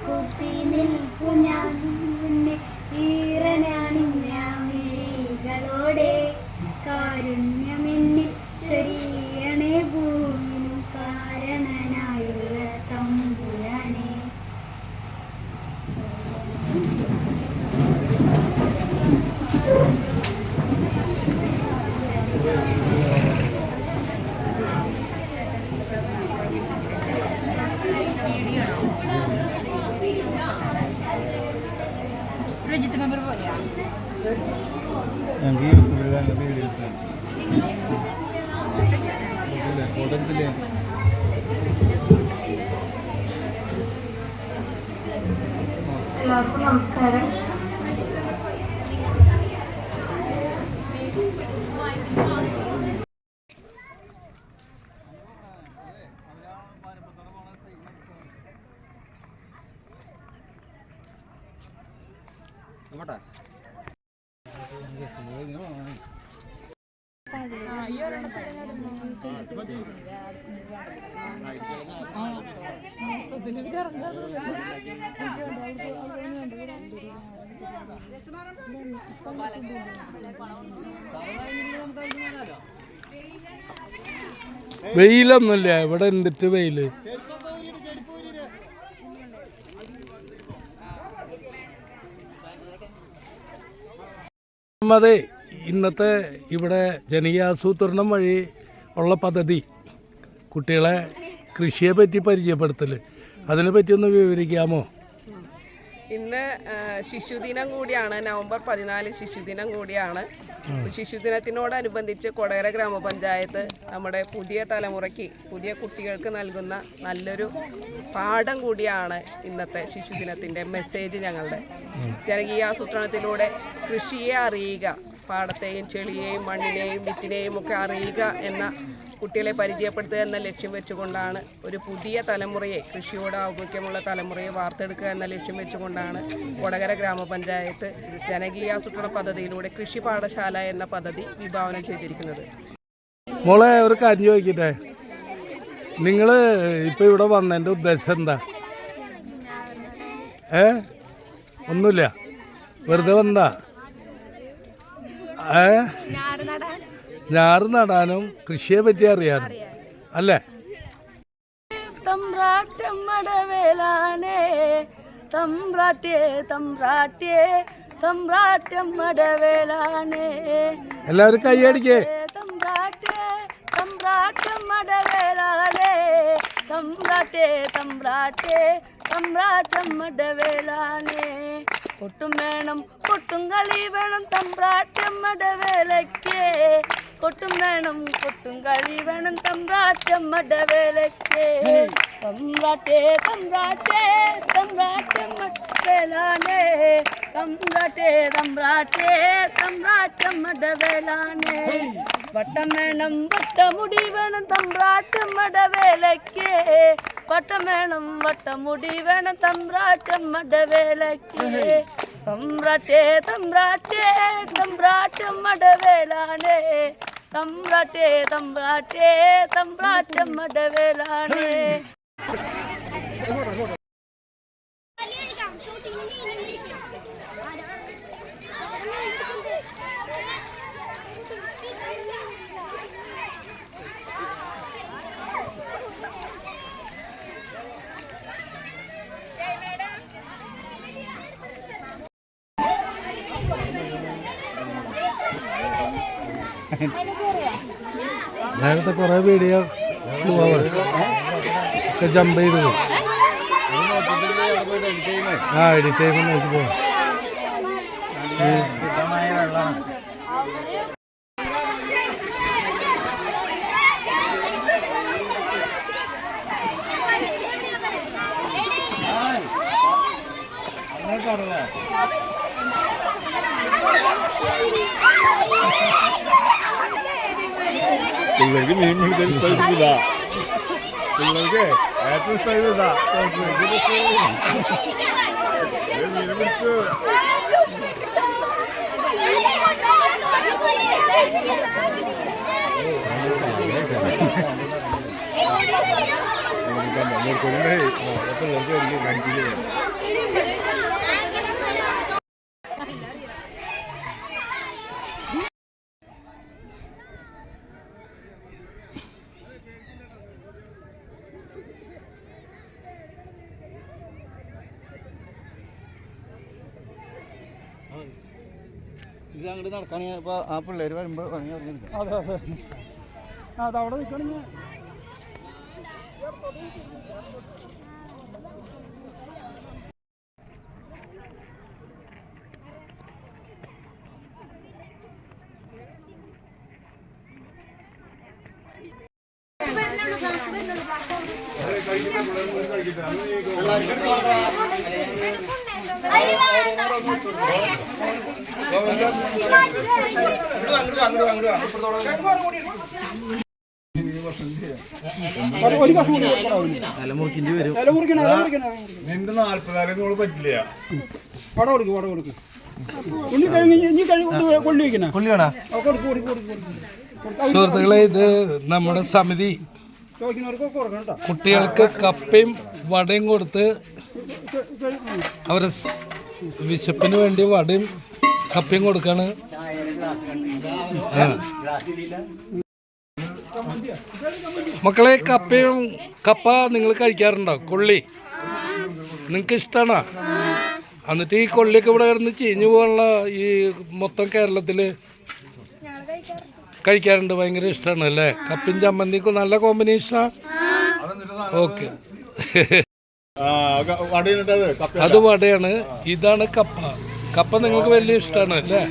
കുത്തി നിൽപ്പു ഞാൻ. രജിത്ത് മെമ്പർ ഫോട്ടോസില്ലേ എല്ലാവർക്കും നമസ്കാരം അങ്ങോട്ടാ വെയിലൊന്നുമില്ല. ഇവിടെ എന്തിട്ട് വെയിൽ? അതെ ഇന്നത്തെ ഇവിടെ ജനകീയാസൂത്രണം വഴി ഉള്ള പദ്ധതി കുട്ടികളെ കൃഷിയെ പറ്റി പരിചയപ്പെടുത്തൽ അതിനെ പറ്റി ഒന്ന് വിവരിക്കാമോ? ഇന്ന് ശിശുദിനം കൂടിയാണ്. നവംബർ പതിനാല് ശിശുദിനം കൂടിയാണ്. ശിശുദിനത്തിനോടനുബന്ധിച്ച് കൊടകര ഗ്രാമപഞ്ചായത്ത് നമ്മുടെ പുതിയ തലമുറയ്ക്ക് പുതിയ കുട്ടികൾക്ക് നൽകുന്ന നല്ലൊരു പാഠം കൂടിയാണ് ഇന്നത്തെ ശിശുദിനത്തിന്റെ മെസ്സേജ് ഞങ്ങളുടെ. ജനകീയാസൂത്രണത്തിലൂടെ കൃഷിയെ അറിയുക പാടത്തെയും ചെളിയെയും മണ്ണിനെയും വിത്തിനെയും ഒക്കെ അറിയുക എന്ന കുട്ടികളെ പരിചയപ്പെടുത്തുക എന്ന ലക്ഷ്യം വെച്ചുകൊണ്ടാണ് ഒരു പുതിയ തലമുറയെ കൃഷിയോട് ആഭിമുഖ്യമുള്ള തലമുറയെ വാർത്തെടുക്കുക എന്ന ലക്ഷ്യം വെച്ചുകൊണ്ടാണ് വടകര ഗ്രാമപഞ്ചായത്ത് ജനകീയാസൂത്രണ പദ്ധതിയിലൂടെ കൃഷി പാഠശാല എന്ന പദ്ധതി വിഭാവനം ചെയ്തിരിക്കുന്നത്. മോളെ ഒരു കാര്യം ചോദിക്കട്ടെ? നിങ്ങൾ ഇപ്പം ഇവിടെ വന്നതിന്റെ ഉദ്ദേശം എന്താ? ഏ? ഒന്നുമില്ല. വെറുതെ വന്നാ ഏ ഞാറ് നടാനും കൃഷിയെ പറ്റി അറിയാനും അല്ലേ? തമ്പ്രാട്ടം മടവേലാനേ തമ്പ്രാട്ടം മടവേലാനേ എല്ലാവരും കൈയടിക്കേ തമ്പ്രാട്ടേ തമ്പ്രാട്ടം മടവേലാനേ തമ്പ്രാട്ടേ തമ്പ്രാട്ടേ തമ്പ്രാട്ടം മടവേലാനേ കൊട്ടും വേണം കൊട്ടും കളി വേണം തമ്പ്രാട്ടം മടവേലയ്ക്ക് കൊട്ടും വേണം കൊട്ടും കളി വേണം തമ്പ്രാട്ടം മടവേലയ്ക്ക് തമ്പ്രാട്ടേ തമ്പ്രാട്ടേ തമ്പ്രാട്ടം മടവേലാണേ തമ്പ്രാട്ടേ തമ്പ്രാട്ടേ തമ്പ്രാട്ടം മടവേലാണേ വട്ടം വേണം വട്ടമുടി വേണം തമ്പ്രാട്ടം മടവേലയ്ക്ക് വട്ടം വേണം വട്ടമുടി വേണം തമ്പ്രാട്ടം മടവേലയ്ക്ക് തമ്പ്രാട്ടേ തമ്പ്രാട്ടേ തമ്പ്രാട്ടം മടവേലാണേ തമ്പ്രാട്ടേ തമ്പ്രാട്ടേ തമ്പ്രാട്ടം മടവേലാണേ നേരത്തെ കുറേ വീഡിയോ ഒക്കെ ജമ്പ് ചെയ്ത് പോകും ആ എഡിറ്റ് ചെയ്യുമ്പോൾ നോക്കി പോവാം. പിള്ളേർക്ക് മീൻ പിടിക്കാൻ ഇഷ്ടമില്ല പിള്ളേർക്ക് ഏറ്റവും ഇഷ്ടം ഇതാ മീൻ പിടിച്ചു Thank you. മുറിക്കൊണ്ടേ പിള്ളേർക്ക് ആയിരിക്കും കണ്ടില്ലേ ഇത് അങ്ങോട്ട് നടക്കുകയാണെങ്കിൽ ഇപ്പോൾ ആ പിള്ളേർ വരുമ്പോൾ വേണമെങ്കിൽ ഇറങ്ങി അതെ അതെ. അതവിടെ നിൽക്കണെങ്കിൽ ഒരു കഷ്ണം കൂടി. നിന്റെ നാല്പതിനായിരം പറ്റില്ല വട കൊടുക്ക് വട കൊടുക്ക് ഉള്ളി കഴിഞ്ഞ് ഇനി കഴിഞ്ഞ് കൊള്ളി വയ്ക്കണ കൊള്ളി വേണ കൊടുക്ക് കൊടുക്ക് കൊടുക്ക് കൊടുക്ക് സുഹൃത്തുക്കളെ ഇത് നമ്മുടെ സമിതി കുട്ടികൾക്ക് കപ്പയും വടയും കൊടുത്ത് അവരെ സ് വിശപ്പിന് വേണ്ടി വടയും കപ്പയും കൊടുക്കാണ്. മക്കളെ കപ്പയും കപ്പ നിങ്ങൾ കഴിക്കാറുണ്ടോ? കൊള്ളി. നിങ്ങൾക്ക് ഇഷ്ടമാണോ എന്നിട്ട് ഈ കൊള്ളിയൊക്കെ ഇവിടെ കിടന്ന് ചീഞ്ഞു പോകാനുള്ള ഈ മൊത്തം കേരളത്തിൽ കഴിക്കാറുണ്ട്. ഭയങ്കര ഇഷ്ടമാണ് അല്ലേ? കപ്പിൻ ചമ്മന്തിക്കും നല്ല കോമ്പിനേഷനാണ് ഓക്കെ അത് വടയാണ്. ഇതാണ് കപ്പ. കപ്പ നിങ്ങൾക്ക് വലിയ ഇഷ്ടമാണ് അല്ലേ?